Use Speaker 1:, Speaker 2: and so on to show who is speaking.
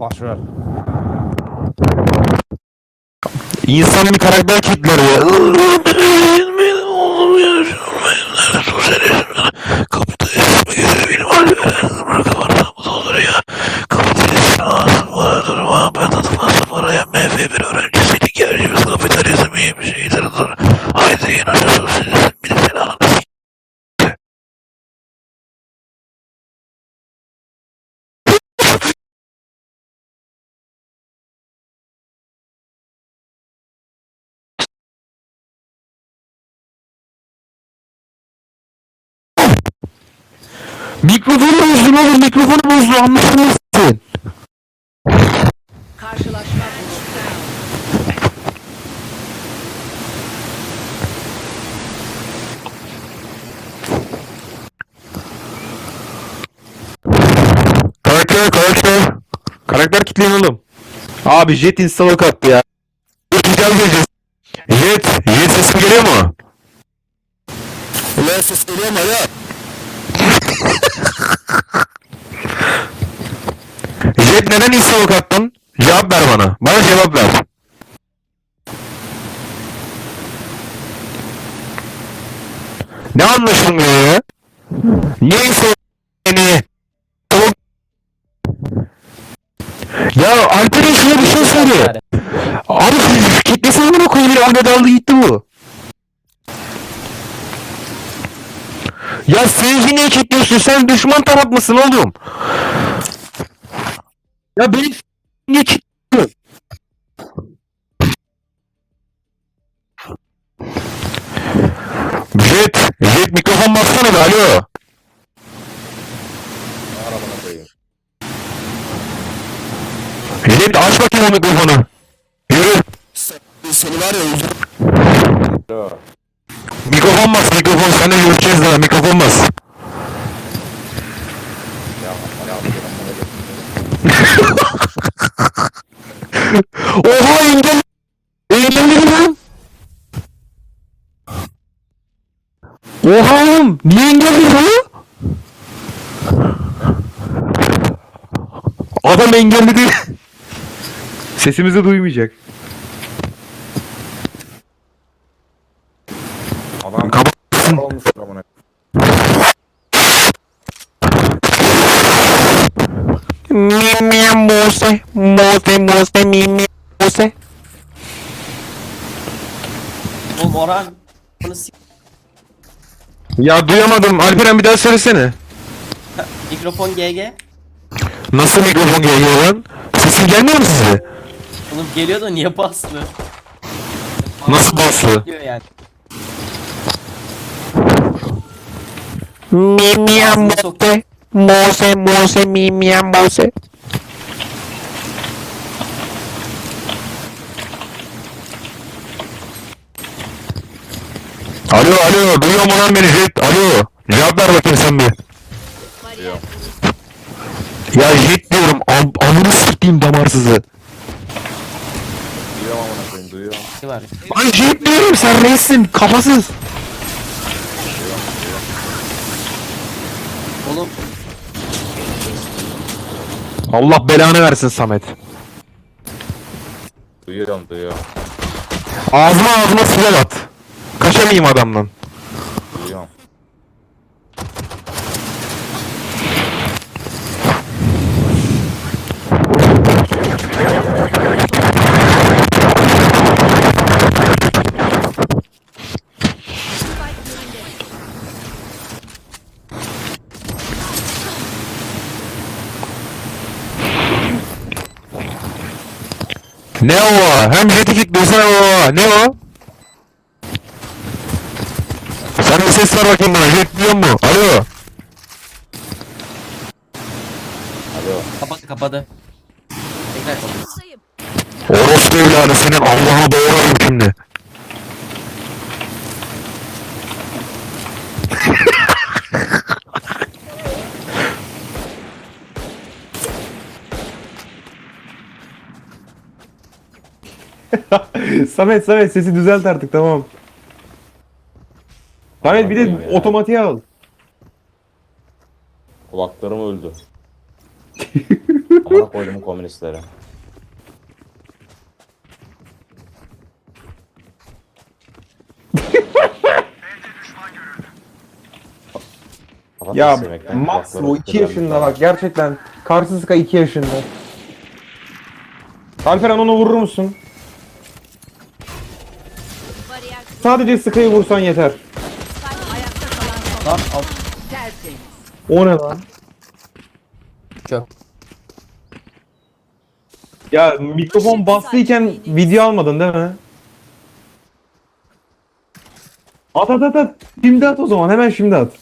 Speaker 1: Başver.
Speaker 2: İnsan bir karakter kitler ya. Mikrofonu bozdun oğlum mikrofonu bozdu anlaşılmazsın.
Speaker 3: Karşılaşma
Speaker 2: Karakter karakter. Karakter kitleyin oğlum. Abi jet install attı ya. Güzel geleceğiz. Jet, jet sesim geliyor mu? Ulan ses geliyor mu ya? jet neden install attın? Cevap ver bana. Bana cevap ver. Ne anlaşılmıyor ya? Niye install Ya Alperen şuna bir şey söyle. Abi kitlesine bana koyayım ya ne daldı gitti bu. Ya sevgi niye kitliyorsun? Sen düşman taraf mısın oğlum? Ya beni niye kitliyorsun? Jet, Jet mikrofon bassana be alo.
Speaker 1: Arabana koyayım.
Speaker 2: Jet aç bakayım o mikrofonu. Yürü.
Speaker 4: Seni var ya öldür.
Speaker 1: Alo.
Speaker 2: Mikrofon bas mikrofon. Seninle görüşeceğiz daha mikrofon bas. Oha engel. Engelledim lan. Oha oğlum. Niye engelledin lan? Adam engelledi. Sesimizi duymayacak.
Speaker 1: Adam
Speaker 2: Kapatsın.
Speaker 1: olmuş amına.
Speaker 2: Mimia mose. Mose mose mimia mose.
Speaker 5: Oğlum Orhan bunu s-
Speaker 2: Ya duyamadım. Alperen bir daha söylesene.
Speaker 5: mikrofon GG.
Speaker 2: Nasıl mikrofon geliyor lan? Sesim gelmiyor mu size?
Speaker 5: Oğlum geliyor da niye bastı?
Speaker 2: Nasıl baslı?
Speaker 5: Diyor yani. Ağzına sok.
Speaker 2: Mose mose mimia mose. Alo alo duyuyor mu lan beni Jet? Alo cevap ver bakayım sen bir. Ya Jet diyorum am amını siktiğim damarsızı.
Speaker 1: Duyuyorum amına koyayım duyuyorum.
Speaker 5: Ne var?
Speaker 2: Lan Jet diyorum sen reissin kafasız.
Speaker 5: Oğlum
Speaker 2: Allah belanı versin Samet.
Speaker 1: Duyuyorum duyuyorum.
Speaker 2: Ağzıma ağzıma silah at. Kaçamayayım adamdan.
Speaker 1: Duyuyorum.
Speaker 2: Ne o? Hem kilitliyorsun hem o. Ne o? Sen bir ses ver bakayım bana. Jet duyuyor mu? Alo.
Speaker 1: Alo.
Speaker 5: kapadı kapadı. Tekrar kapadı.
Speaker 2: Orospu evladı senin Allah'ını doğrarım şimdi.
Speaker 6: Samet Samet sesi düzelt artık tamam. Samet bir de
Speaker 1: ya.
Speaker 6: otomatiğe al.
Speaker 1: Kulaklarım öldü. Amına koydum komünistlere.
Speaker 6: Ya Max bu 2
Speaker 1: kırıldı.
Speaker 6: yaşında bak gerçekten. Karşı Sky 2 yaşında. Alperen onu vurur musun? Sadece Sky'ı vursan yeter.
Speaker 3: ayakta kalan son.
Speaker 5: Lan al.
Speaker 3: Tertemiz.
Speaker 6: O ne lan?
Speaker 5: Çöp.
Speaker 6: Ya mikrofon bastıyken video almadın değil mi? At at at at. Şimdi at o zaman hemen şimdi at.